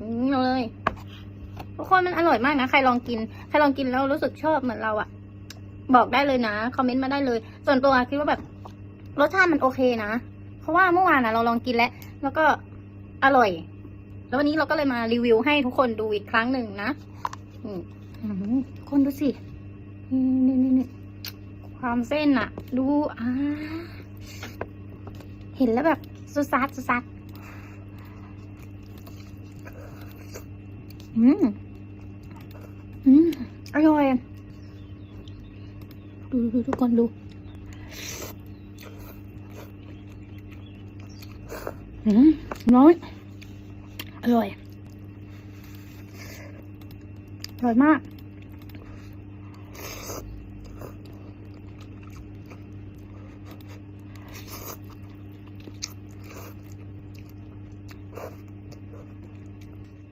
อืมเอาเลย ทุกคนมันอร่อยมากนะ ใครลองกิน ใครลองกินแล้วรู้สึกชอบเหมือนเราอะบอกได้เลยนะ คอมเมนต์มาได้เลย ส่วนตัวคิดว่าแบบรสชาติมันโอเคนะ เพราะว่าเมื่อวานนะเราลองกินแล้ว แล้วก็อร่อย แล้ววันนี้เราก็เลยมารีวิวให้ทุกคนดูอีกครั้งหนึ่งนะอืมอืมคนดูสินี่นี่นี่นี่ความเส้นอะดูอ่าเห็นแล้วแบบสุดซัดสุดซัด อืม อืม อร่อย ดูดูทุกคนดู อืม น้อย อร่อย อร่อยมาก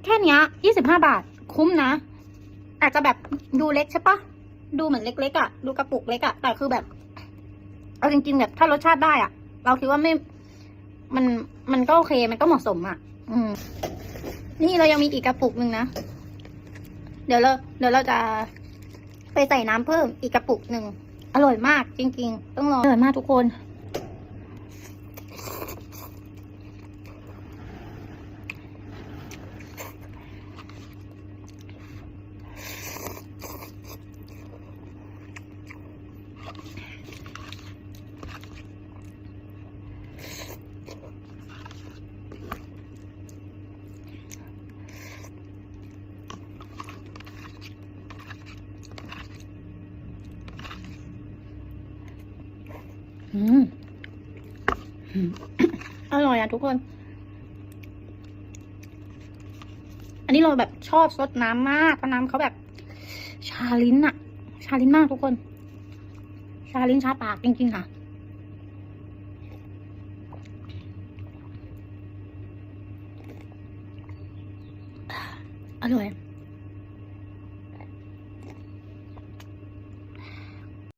แค่เนี้ยยี่สิบห้าบาท คุ้มนะ อาจจะแบบดูเล็กใช่ปะดูเหมือนเล็กๆอะ่ะ ดูกระปุกเล็กอะ่ะ แต่คือแบบ เอาจริง ๆ แบบถ้ารสชาติได้อะ่ะ เราคิดว่าไม่ มัน มันก็โอเค มันก็เหมาะสมอะ่ะ อืม นี่เรายังมีอีกกระปุกหนึ่งนะ เดี๋ยวเรา เดี๋ยวเราจะไปใส่น้ำเพิ่มอีกกระปุกหนึ่ง อร่อยมากจริง ๆ ต้องลองอร่อยมากทุกคน อืมอืม อร่อยอะทุกคน อันนี้เราแบบชอบซดน้ำมากเพราะน้ำเขาแบบ ชาลิ้นอะชาลิ้นมากทุกคน ชาลิ้นชาปากจริง ๆ ค่ะ อร่อย